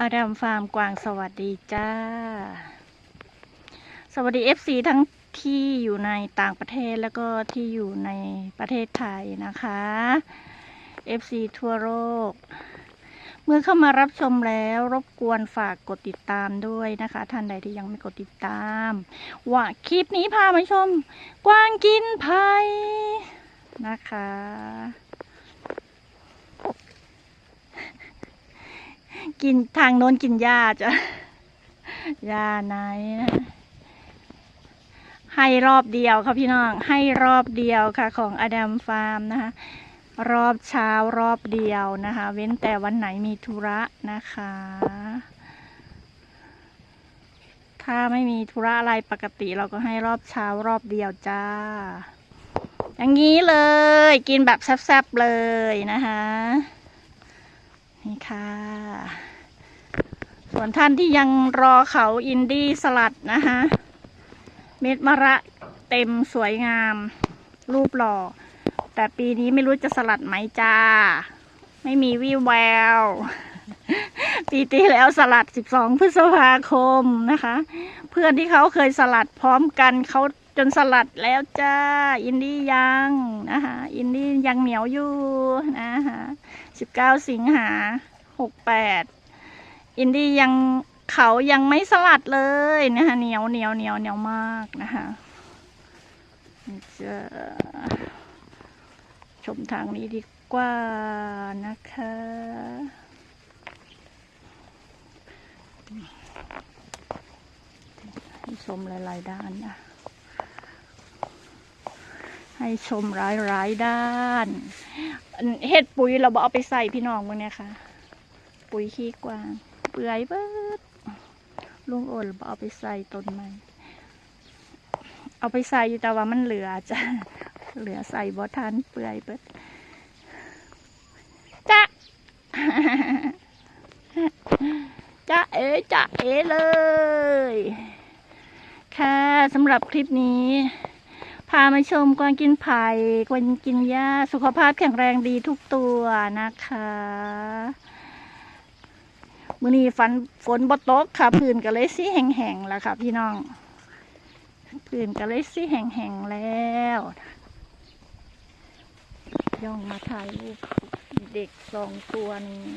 อาดัมฟาร์มกวางสวัสดีจ้า สวัสดี FC ทั้งที่อยู่ในต่างประเทศแล้วก็ที่อยู่ในประเทศไทยนะคะ FC ทั่วโลก เมื่อเข้ามารับชมแล้วรบกวนฝากกดติดตามด้วยนะคะ ท่านใดที่ยังไม่กดติดตาม ว่าคลิปนี้พามาชม กวางกินไผ่นะคะ กินทางโน้นกินหญ้าจ้ะหญ้าไหนนะให้รอบเดียวค่ะพี่น้อง ให้รอบเดียวค่ะ ของอดัมฟาร์มนะคะ รอบเช้ารอบเดียวนะคะ เว้นแต่วันไหนมีธุระนะคะ ถ้าไม่มีธุระอะไรปกติเราก็ให้รอบเช้ารอบเดียวจ้า อย่างนี้เลยกินแบบแซ่บๆเลยนะคะ นี่ค่ะ ส่วนท่านที่ยังรอเขาอินดี้สลัดนะคะเม็ดมะระเต็มสวยงาม รูปหล่อ แต่ปีนี้ไม่รู้จะสลัดไหมจ้า ไม่มีวี่แวว ปีที่แล้วสลัด 12 พฤษภาคมนะคะ เพื่อนที่เขาเคยสลัดพร้อมกันเขาจนสลัดแล้วจ้า อินดี้ยังนะคะอินดี้ยังเหนียวอยู่นะคะ19 สิงหา 68 อินดี้ยังเขายังไม่สลัดเลยนะคะเหนียวเหนียวเหนียวเหนียวมากนะคะจะชมทางนี้ดีกว่านะคะ ให้ชมหลาย ๆ ด้านนะ ให้ชมหลาย ๆ ด้านเฮ็ดปุ๋ยเราบอเอาไปใส่พี่น้องมึงเนี่ยค่ะ ปุ๋ยขี้กวาง เปื่อยเบิดลุงโอนเอาไปใส่ต้นไม้เอาไปใส่อยู่แต่ว่ามันเหลือจ้ะเหลือใส่บ่ทันเปื่อยเบิดจ้ะจ้ะเอ๋จ้ะเอ๋เลย ค่ะสำหรับคลิปนี้พามาชมกวางกินไผ่กวางกินหญ้า สุขภาพแข็งแรงดีทุกตัวนะคะ มื่อนี้ฝนฝนบตกค่ะพื้นก็เลยสีแห้งๆแล้วค่ะ พี่น้องพื้นก็เลยสีแห้งๆแล้วย่องมาถ่ายรูปเด็กสองตัวนี้